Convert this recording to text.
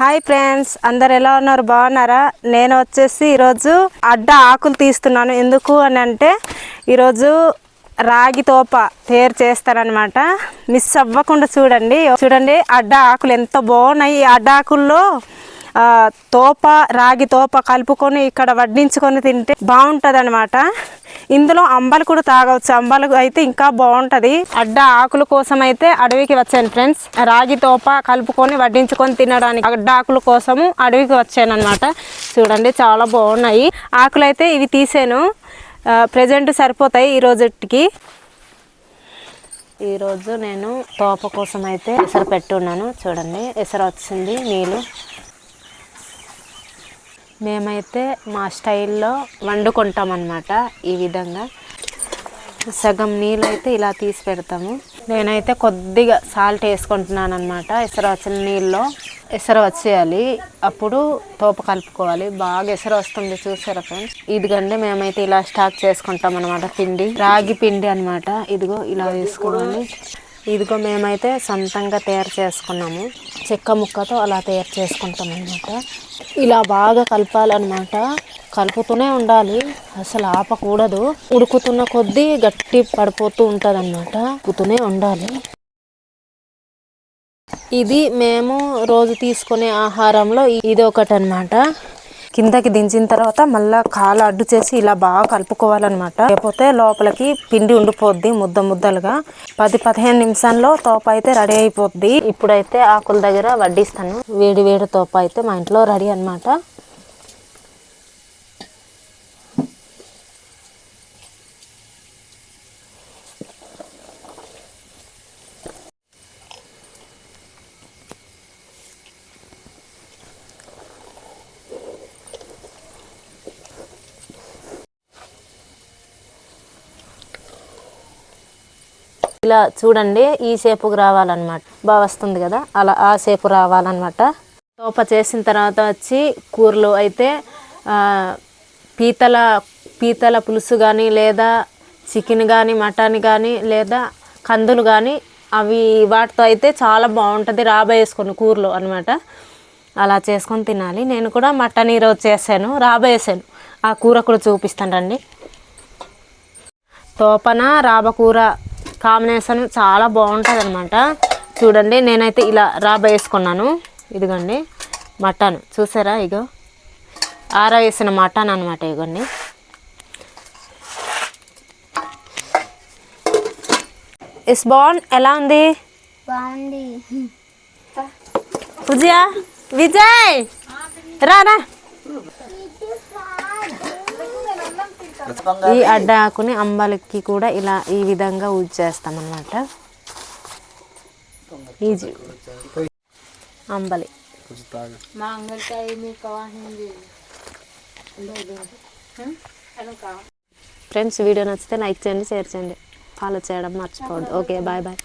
Hi friends అందరు ఎలా ఉన్నారు? బాగున్నారా? నేను వచ్చేసి ఈరోజు అడ్డ ఆకులు తీస్తున్నాను. ఎందుకు అని అంటే ఈరోజు రాగి తోప తయారు చేస్తారనమాట మిస్ అవ్వకుండా చూడండి. చూడండి అడ్డ ఆకులు ఎంత బాగున్నాయి. ఈ అడ్డ ఆకుల్లో తోప రాగి తోప కలుపుకొని ఇక్కడ వడ్డించుకొని తింటే బాగుంటుంది అనమాట ఇందులో అంబలు కూడా తాగవచ్చు. అంబలు అయితే ఇంకా బాగుంటుంది. అడ్డ ఆకుల కోసం అయితే అడవికి వచ్చాను ఫ్రెండ్స్. రాగి తోప కలుపుకొని వడ్డించుకొని తినడానికి అడ్డ ఆకుల కోసము అడవికి వచ్చాను అనమాట చూడండి చాలా బాగున్నాయి. ఆకులు అయితే ఇవి తీసాను. ప్రజెంట్ సరిపోతాయి ఈ రోజుకి. ఈరోజు నేను తోప కోసం అయితే ఎసరు పెట్టున్నాను. చూడండి ఎసరు వచ్చింది నీళ్ళు. మేమైతే మా స్టైల్లో వండుకుంటాం అన్నమాట ఈ విధంగా. సగం నీళ్ళు అయితే ఇలా తీసి పెడతాము. నేనైతే కొద్దిగా సాల్ట్ వేసుకుంటున్నాను అనమాట ఎసరు వచ్చిన నీళ్ళలో ఎసరు వచ్చేయాలి అప్పుడు తోప కలుపుకోవాలి. బాగా ఎసరు వస్తుంది చూసారా ఫ్రెండ్స్ ఇదిగండి మేమైతే ఇలా స్టాక్ చేసుకుంటాం అనమాట పిండి. రాగి పిండి అన్నమాట. ఇదిగో ఇలా వేసుకోవాలి. ఇదిగో మేమైతే సొంతంగా తయారు చేసుకున్నాము. చెక్క ముక్కతో అలా తయారు చేసుకుంటాం అనమాట ఇలా బాగా కలపాలన్నమాట. కలుపుతూనే ఉండాలి. అసలు ఆపకూడదు. ఉడుకుతున్న కొద్దీ గట్టి పడిపోతూ ఉంటుంది అనమాట ఉడుకుతూనే ఉండాలి. ఇది మేము రోజు తీసుకునే ఆహారంలో ఇది ఒకటి అనమాట కిందకి దించిన తర్వాత మళ్ళా కాలు అడ్డు చేసి ఇలా బాగా కలుపుకోవాలన్నమాట. లేకపోతే లోపలికి పిండి ఉండిపోద్ది ముద్ద ముద్దలుగా. పది పదిహేను నిమిషాల్లో తోప అయితే రెడీ అయిపోద్ది. ఇప్పుడైతే ఆకుల దగ్గర వడ్డిస్తాను. వేడి వేడి తోప అయితే మా ఇంట్లో రెడీ అన్నమాట. ఇలా చూడండి ఈ షేపుకి రావాలన్నమాట. బాగా వస్తుంది కదా అలా ఆ షేపు రావాలన్నమాట. తోప చేసిన తర్వాత వచ్చి కూరలు అయితే పీతల పీతల పులుసు కానీ లేదా చికెన్ కానీ మటన్ కానీ లేదా కందులు కానీ అవి వాటితో అయితే చాలా బాగుంటుంది. రాబ వేసుకొని కూరలు అనమాట అలా చేసుకొని తినాలి. నేను కూడా మటన్ ఈరోజు చేశాను రాబ వేసాను ఆ కూర కూడా చూపిస్తాను రండి. తోపన రాబకూర కాంబినేషన్ చాలా బాగుంటుంది అనమాట చూడండి నేనైతే ఇలా రాబ వేసుకున్నాను. ఇదిగోండి మటన్. చూసారా ఇగో? ఆర వేసిన మటన్ అనమాట ఇగోండి. ఇస్ బాన్ ఎలా ఉంది? బాగుంది. విజయ విజయ్! రా రా. ఈ అడ్డ ఆకుని అంబలికి కూడా ఇలా ఈ విధంగా యూజ్ చేస్తాం అన్నమాట ఈజీ అంబలి. ఫ్రెండ్స్ వీడియో నచ్చితే లైక్ చేయండి షేర్ చేయండి. ఫాలో చేయడం మర్చిపోవద్దు. Okay bye bye